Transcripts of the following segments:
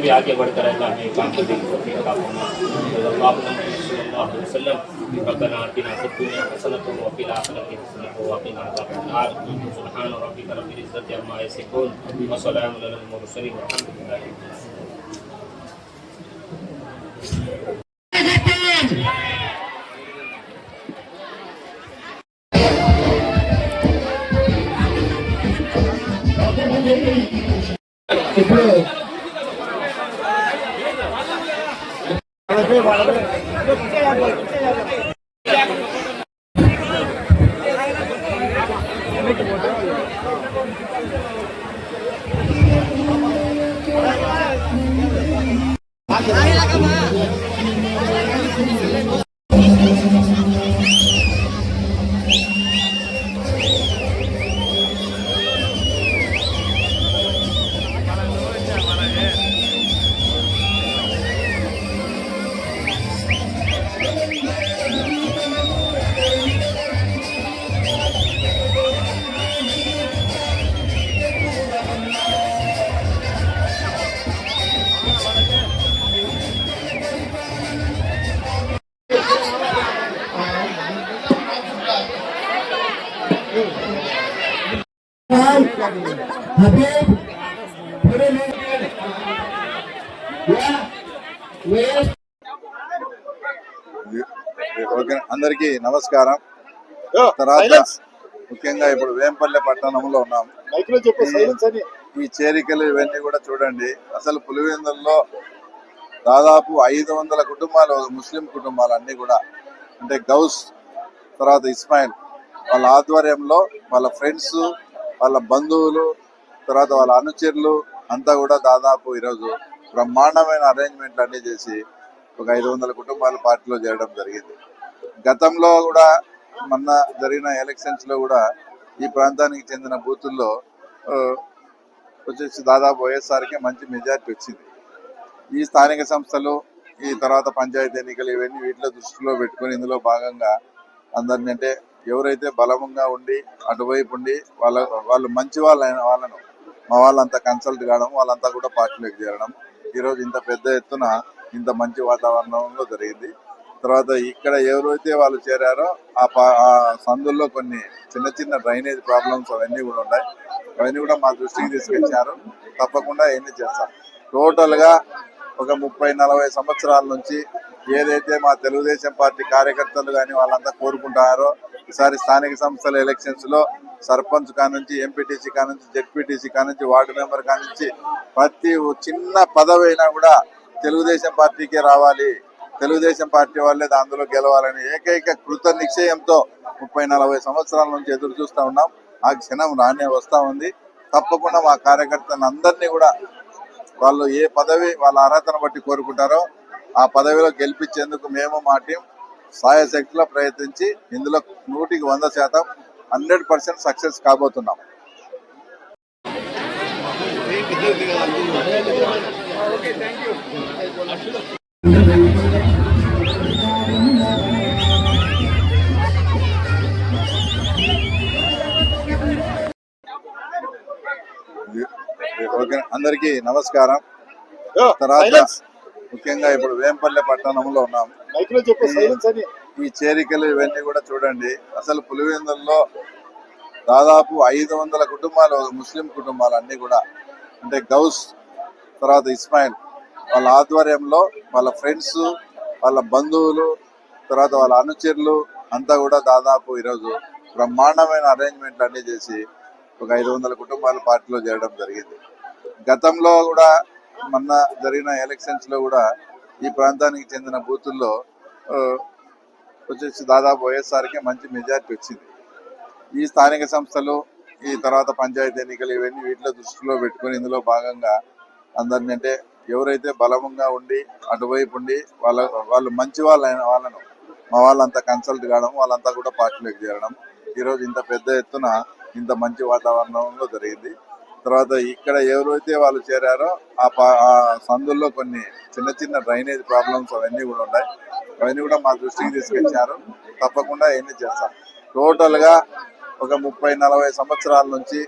भी आगे बढ़कर अल्लाह ने काम करने की तौफीक अता फरमाए वसल्लम रब्बना आतिना फिद दुनिया हसनतन व फिल आखिरति हसनतन व qina adhaban nar subhana rabbika rabbil izzati amma yasifun wa salamun alal mursalin walhamdulillahi Thank you. Ayo, ayo, cama. Okay అందరికీ నమస్కారం. తర్వాత ముఖ్యంగా ఇప్పుడు వేంపల్లె పట్టణంలో ఉన్నాం. ఈ- ఈ చేరికలు ఇవన్నీ కూడా చూడండి. అసలు పులివెందుల్లో దాదాపు ఐదు వందల కుటుంబాలు ముస్లిం కుటుంబాలు అన్ని కూడా అంటే గౌస్ తర్వాత ఇస్మాయిల్ వాళ్ళ ఆధ్వర్యంలో వాళ్ళ ఫ్రెండ్స్ వాళ్ళ బంధువులు తర్వాత వాళ్ళ అనుచరులు అంతా కూడా దాదాపు ఈరోజు బ్రహ్మాండమైన అరేంజ్మెంట్లు అన్నీ చేసి ఒక ఐదు వందల కుటుంబాలు పార్టీలో చేరడం జరిగింది. గతంలో కూడా మొన్న జరిగిన ఎలక్షన్స్లో కూడా ఈ ప్రాంతానికి చెందిన బూతుల్లో వచ్చేసి దాదాపు వైఎస్ఆర్కే మంచి మెజారిటీ వచ్చింది. ఈ స్థానిక సంస్థలు ఈ తర్వాత పంచాయతీ ఎన్నికలు ఇవన్నీ వీటిలో దృష్టిలో పెట్టుకుని ఇందులో భాగంగా అందరినీ అంటే ఎవరైతే బలంగా ఉండి అటువైపు ఉండి వాళ్ళ వాళ్ళు మంచి వాళ్ళైన వాళ్ళను మా వాళ్ళంతా కన్సల్ట్ కావడం వాళ్ళంతా కూడా పార్టీలోకి చేరడం ఈరోజు ఇంత పెద్ద ఎత్తున ఇంత మంచి వాతావరణంలో జరిగింది. తర్వాత ఇక్కడ ఎవరైతే వాళ్ళు చేరారో ఆ పా- ఆ సందుల్లో కొన్ని చిన్న చిన్న డ్రైనేజ్ ప్రాబ్లమ్స్ అవన్నీ కూడా ఉన్నాయి అవన్నీ కూడా మా దృష్టికి తీసుకొచ్చారు. తప్పకుండా అవన్నీ చేస్తాం. టోటల్గా ఒక ముప్పై నలభై సంవత్సరాల నుంచి ఏదైతే మా తెలుగుదేశం పార్టీ కార్యకర్తలు కానీ వాళ్ళంతా కోరుకుంటారో ఈసారి స్థానిక సంస్థల ఎలక్షన్స్లో సర్పంచ్ కానుంచి ఎంపీటీసీ కానుంచి జెడ్పీటీసీ కానుంచి వార్డు మెంబర్ కానుంచి ప్రతి ఓ చిన్న పదవి అయినా కూడా తెలుగుదేశం పార్టీకే రావాలి. తెలుగుదేశం పార్టీ వాళ్ళే అందులో గెలవాలని ఏకైక కృత నిశ్చయంతో ముప్పై నలభై సంవత్సరాల నుంచి ఎదురు చూస్తూ ఉన్నాం. ఆ క్షణం రానే వస్తా ఉంది. తప్పకుండా మా కార్యకర్తలను అందరినీ కూడా వాళ్ళు ఏ పదవి వాళ్ళ అర్హతను బట్టి కోరుకుంటారో ఆ పదవిలో గెలిపించేందుకు మేము మా టీం సాయశక్తిలో ప్రయత్నించి ఇందులో నూటికి వంద శాతం హండ్రెడ్ పర్సెంట్ సక్సెస్ కాబోతున్నాం. ఓకే అందరికీ నమస్కారం. తర్వాత ముఖ్యంగా ఇప్పుడు వేంపల్లె పట్టణంలో ఈ- ఈ చేరికలు ఇవన్నీ కూడా చూడండి. అసలు పులివెందుల్లో దాదాపు ఐదు వందల కుటుంబాలు ముస్లిం కుటుంబాలు అన్ని కూడా అంటే గౌస్ తర్వాత ఇస్మాయిల్ వాళ్ళ ఆధ్వర్యంలో వాళ్ళ ఫ్రెండ్స్ వాళ్ళ బంధువులు తర్వాత వాళ్ళ అనుచరులు అంతా కూడా దాదాపు ఈరోజు బ్రహ్మాండమైన అరేంజ్మెంట్లు అన్ని చేసి ఒక ఐదు వందల కుటుంబాలు పార్టీలో చేరడం జరిగింది. గతంలో కూడా మొన్న జరిగిన ఎలక్షన్స్లో కూడా ఈ ప్రాంతానికి చెందిన బూతుల్లో వచ్చేసి దాదాపు వైఎస్ఆర్కే మంచి మెజారిటీ వచ్చింది. ఈ స్థానిక సంస్థలు ఈ తర్వాత పంచాయతీ ఎన్నికలు ఇవన్నీ వీటిలో దృష్టిలో పెట్టుకొని ఇందులో భాగంగా అందరినీ అంటే ఎవరైతే బలంగా ఉండి అటువైపు ఉండి వాళ్ళ వాళ్ళు మంచి వాళ్ళైన వాళ్ళను మా వాళ్ళంతా కన్సల్ట్ కావడం వాళ్ళంతా కూడా పార్టీలోకి చేరడం ఈరోజు ఇంత పెద్ద ఎత్తున ఇంత మంచి వాతావరణంలో జరిగింది. తర్వాత ఇక్కడ ఎవరైతే వాళ్ళు చేరారో ఆ పా- ఆ సందుల్లో కొన్ని చిన్న చిన్న డ్రైనేజ్ ప్రాబ్లమ్స్ అవన్నీ కూడా ఉన్నాయి అవన్నీ కూడా మా దృష్టికి తీసుకొచ్చారు. తప్పకుండా అవన్నీ చేస్తాం. టోటల్గా ఒక ముప్పై నలభై సంవత్సరాల నుంచి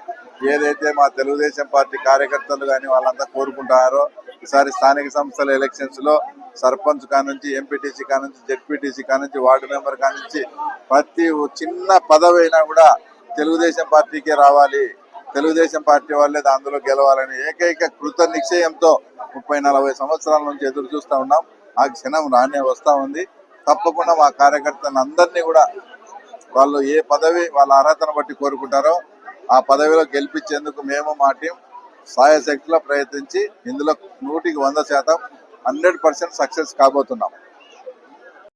ఏదైతే మా తెలుగుదేశం పార్టీ కార్యకర్తలు కానీ వాళ్ళంతా కోరుకుంటారో ఈసారి స్థానిక సంస్థల ఎలక్షన్స్లో సర్పంచ్ కానుంచి ఎంపీటీసీ కానుంచి జెడ్పీటీసీ కానుంచి వార్డు మెంబర్ కానుంచి ప్రతి చిన్న పదవి అయినా కూడా తెలుగుదేశం పార్టీకే రావాలి. తెలుగుదేశం పార్టీ వాళ్ళే అందులో గెలవాలని ఏకైక కృత నిశ్చయంతో ముప్పై నలభై సంవత్సరాల నుంచి ఎదురు చూస్తూ ఉన్నాం. ఆ క్షణం రానే వస్తా ఉంది. తప్పకుండా మా కార్యకర్తలు అందరినీ కూడా వాళ్ళు ఏ పదవి వాళ్ళ అర్హతను బట్టి కోరుకుంటారో ఆ పదవిలో గెలిపించేందుకు మేము మా టీం సాయశక్తిలో ప్రయత్నించి ఇందులో నూటికి వంద శాతం హండ్రెడ్ పర్సెంట్ సక్సెస్ కాబోతున్నాం.